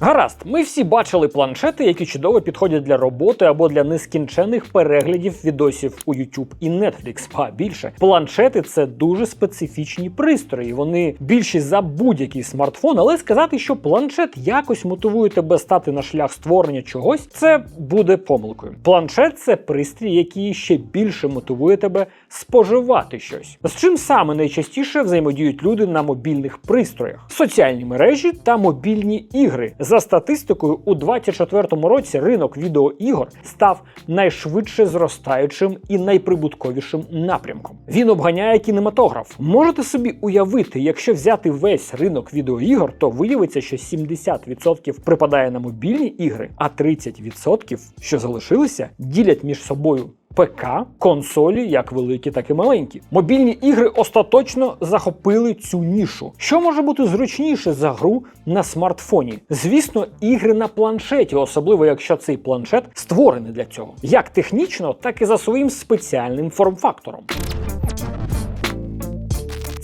Гаразд, ми всі бачили планшети, які чудово підходять для роботи або для нескінчених переглядів відосів у YouTube і Netflix. Ба більше планшети це дуже специфічні пристрої. Вони більші за будь-який смартфон, але сказати, що планшет якось мотивує тебе стати на шлях створення чогось, це буде помилкою. Планшет це пристрій, який ще більше мотивує тебе споживати щось. З чим саме найчастіше взаємодіють люди на мобільних пристроях: соціальні мережі та мобільні ігри. За статистикою, у 2024 році ринок відеоігор став найшвидше зростаючим і найприбутковішим напрямком. Він обганяє кінематограф. Можете собі уявити, якщо взяти весь ринок відеоігор, то виявиться, що 70% припадає на мобільні ігри, а 30%, що залишилися, ділять між собою ПК, консолі, як великі, так і маленькі. Мобільні ігри остаточно захопили цю нішу. Що може бути зручніше за гру на смартфоні? Звісно, ігри на планшеті, особливо якщо цей планшет створений для цього, як технічно, так і за своїм спеціальним форм-фактором.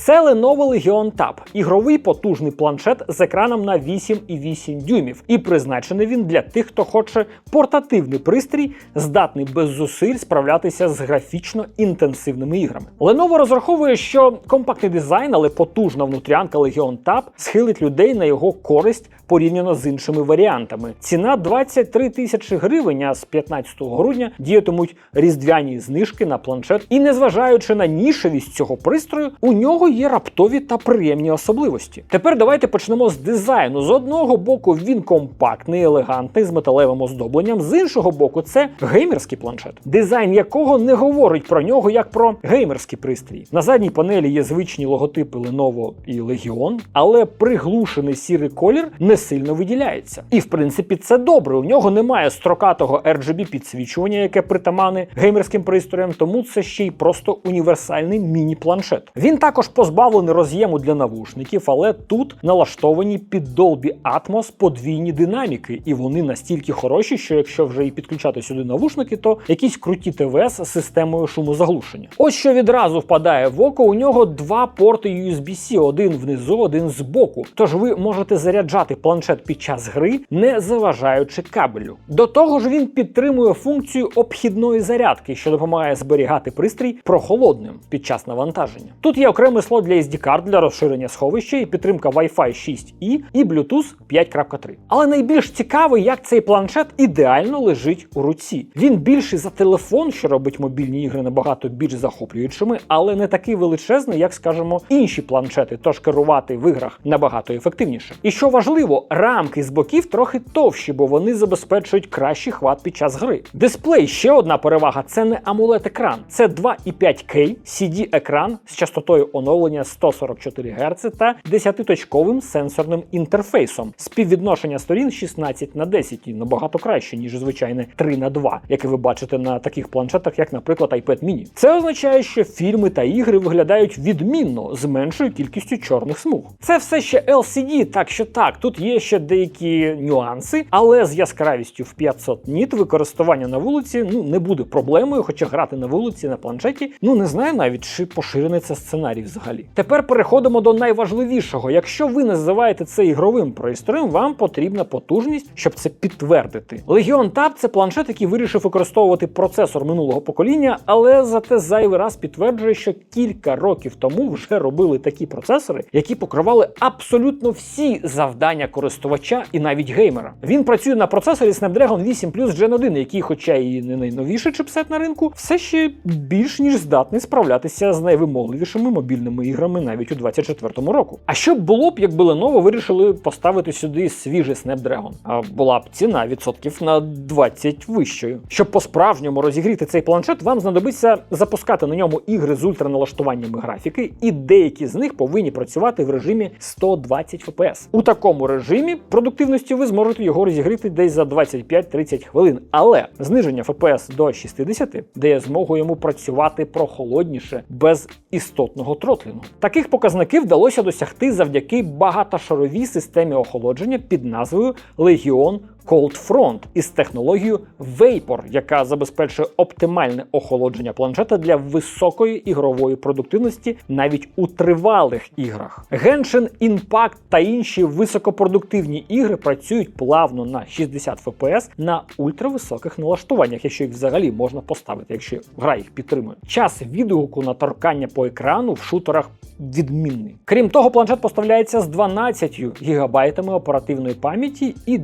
Це Lenovo Legion Tab – ігровий потужний планшет з екраном на 8,8 дюймів, і призначений він для тих, хто хоче портативний пристрій, здатний без зусиль справлятися з графічно інтенсивними іграми. Lenovo розраховує, що компактний дизайн, але потужна внутрянка Legion Tab схилить людей на його користь порівняно з іншими варіантами. Ціна 23 тисячі гривень, а з 15 грудня діятимуть різдвяні знижки на планшет. І незважаючи на нішевість цього пристрою, у нього є раптові та приємні особливості. Тепер давайте почнемо з дизайну. З одного боку він компактний, елегантний, з металевим оздобленням. З іншого боку, це геймерський планшет, дизайн якого не говорить про нього як про геймерський пристрій. На задній панелі є звичні логотипи Lenovo і Legion, але приглушений сірий колір не сильно виділяється. І в принципі це добре. У нього немає строкатого RGB підсвічування, яке притамане геймерським пристроям, тому це ще й просто універсальний міні-планшет. Він також позбавлений роз'єму для навушників, але тут налаштовані під Dolby Atmos подвійні динаміки, і вони настільки хороші, що якщо вже і підключати сюди навушники, то якісь круті ТВС з системою шумозаглушення. Ось що відразу впадає в око. У нього два порти USB-C, один внизу, один збоку. Тож ви можете заряджати планшет під час гри, не заважаючи кабелю. До того ж, він підтримує функцію обхідної зарядки, що допомагає зберігати пристрій прохолодним під час навантаження. Тут є окреме слот для SD-карт для розширення сховища і підтримка Wi-Fi 6E і Bluetooth 5.3. Але найбільш цікаво, як цей планшет ідеально лежить у руці. Він більший за телефон, що робить мобільні ігри набагато більш захоплюючими, але не такий величезний, як скажімо, інші планшети, тож керувати в іграх набагато ефективніше. І що важливо, рамки з боків трохи товщі, бо вони забезпечують кращий хват під час гри. Дисплей ще одна перевага це не amoled екран це 2,5K CD-екран з частотою оновлення 144 Гц та 10-точковим сенсорним інтерфейсом. Співвідношення сторін 16 на 10 і набагато краще, ніж звичайне 3 на 2, яке ви бачите на таких планшетах, як, наприклад, iPad mini. Це означає, що фільми та ігри виглядають відмінно з меншою кількістю чорних смуг. Це все ще LCD, так що так, тут є ще деякі нюанси, але з яскравістю в 500 ніт використання на вулиці ну не буде проблемою, хоча грати на вулиці на планшеті, ну не знаю навіть чи поширений це сценарій взагалі. Тепер переходимо до найважливішого. Якщо ви називаєте це ігровим пристроєм, вам потрібна потужність, щоб це підтвердити. Legion Tab – це планшет, який вирішив використовувати процесор минулого покоління, але зате зайвий раз підтверджує, що кілька років тому вже робили такі процесори, які покривали абсолютно всі завдання користувача і навіть геймера. Він працює на процесорі Snapdragon 8 Plus Gen 1, який, хоча і не найновіший чипсет на ринку, все ще більш ніж здатний справлятися з найвимогливішими мобільними іграми навіть у 24-му року. А що б було б, якби Lenovo вирішили поставити сюди свіжий Snapdragon? А була б ціна відсотків на 20 вищою. Щоб по-справжньому розігріти цей планшет, вам знадобиться запускати на ньому ігри з ультраналаштуваннями графіки, і деякі з них повинні працювати в режимі 120 FPS. У такому режимі продуктивності ви зможете його розігріти десь за 25-30 хвилин. Але зниження FPS до 60 дає змогу йому працювати прохолодніше без істотного тротлінгу. Таких показників вдалося досягти завдяки багатошаровій системі охолодження під назвою Legion Cold Front із технологією Vapor, яка забезпечує оптимальне охолодження планшета для високої ігрової продуктивності навіть у тривалих іграх. Genshin Impact та інші високопродуктивні ігри працюють плавно на 60 FPS на ультрависоких налаштуваннях, якщо їх взагалі можна поставити, якщо гра їх підтримує. Час відгуку на торкання по екрану в шутерах відмінний. Крім того, планшет поставляється з 12 гігабайтами оперативної пам'яті і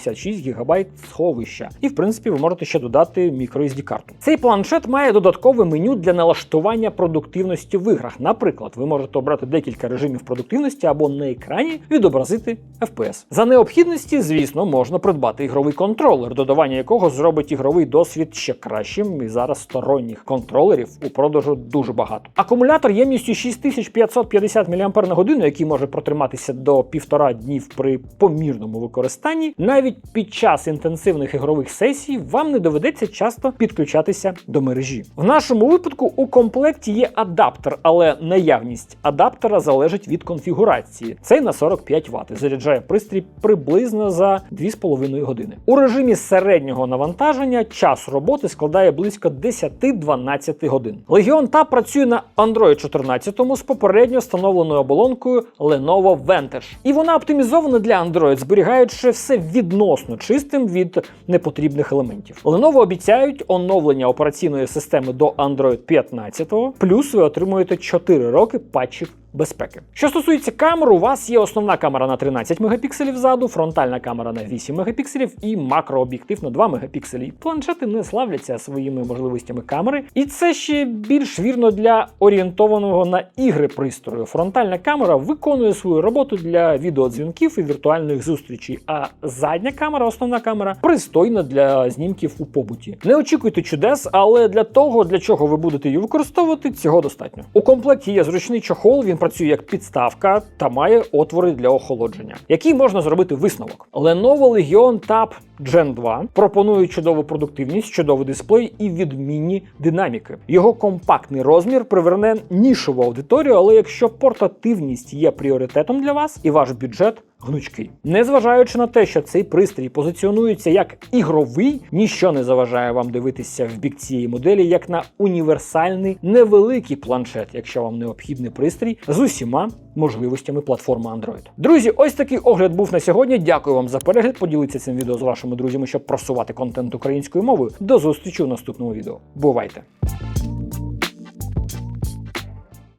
256 гігабайт сховища. І в принципі ви можете ще додати microSD карту. Цей планшет має додаткове меню для налаштування продуктивності в іграх. Наприклад, ви можете обрати декілька режимів продуктивності або на екрані відобразити FPS. За необхідності, звісно, можна придбати ігровий контролер, додавання якого зробить ігровий досвід ще кращим. І зараз сторонніх контролерів у продажу дуже багато. Акумулятор ємністю 6550 мАч, який може протриматися до півтора днів при помірному використанні, навіть під час інтенсивних ігрових сесій вам не доведеться часто підключатися до мережі. В нашому випадку у комплекті є адаптер, але наявність адаптера залежить від конфігурації. Цей на 45 Вт заряджає пристрій приблизно за 2,5 години. У режимі середнього навантаження час роботи складає близько 10-12 годин. Legion Tab працює на Android 14 з попередньо встановленою оболонкою Lenovo Vantage. І вона оптимізована для Android, зберігаючи все відносно чистим від непотрібних елементів. Lenovo обіцяють оновлення операційної системи до Android 15, плюс ви отримуєте 4 роки патчів безпеки. Що стосується камер, у вас є основна камера на 13 мегапікселів ззаду, фронтальна камера на 8 мегапікселів і макрооб'єктив на 2 мегапікселі. Планшети не славляться своїми можливостями камери, і це ще більш вірно для орієнтованого на ігри пристрою. Фронтальна камера виконує свою роботу для відеодзвінків і віртуальних зустрічей, а задня камера, основна камера, пристойна для знімків у побуті. Не очікуйте чудес, але для того, для чого ви будете її використовувати, цього достатньо. У комплекті є зручний чохол. Він працює як підставка та має отвори для охолодження, який можна зробити висновок. Lenovo Legion Tab Gen 2 пропонує чудову продуктивність, чудовий дисплей і відмінні динаміки. Його компактний розмір приверне нішову аудиторію, але якщо портативність є пріоритетом для вас і ваш бюджет. Гнучкий, незважаючи на те, що цей пристрій позиціонується як ігровий, ніщо не заважає вам дивитися в бік цієї моделі як на універсальний невеликий планшет, якщо вам необхідний пристрій з усіма можливостями платформи Android. Друзі, ось такий огляд був на сьогодні. Дякую вам за перегляд. Поділіться цим відео з вашими друзями, щоб просувати контент українською мовою. До зустрічі у наступному відео. Бувайте!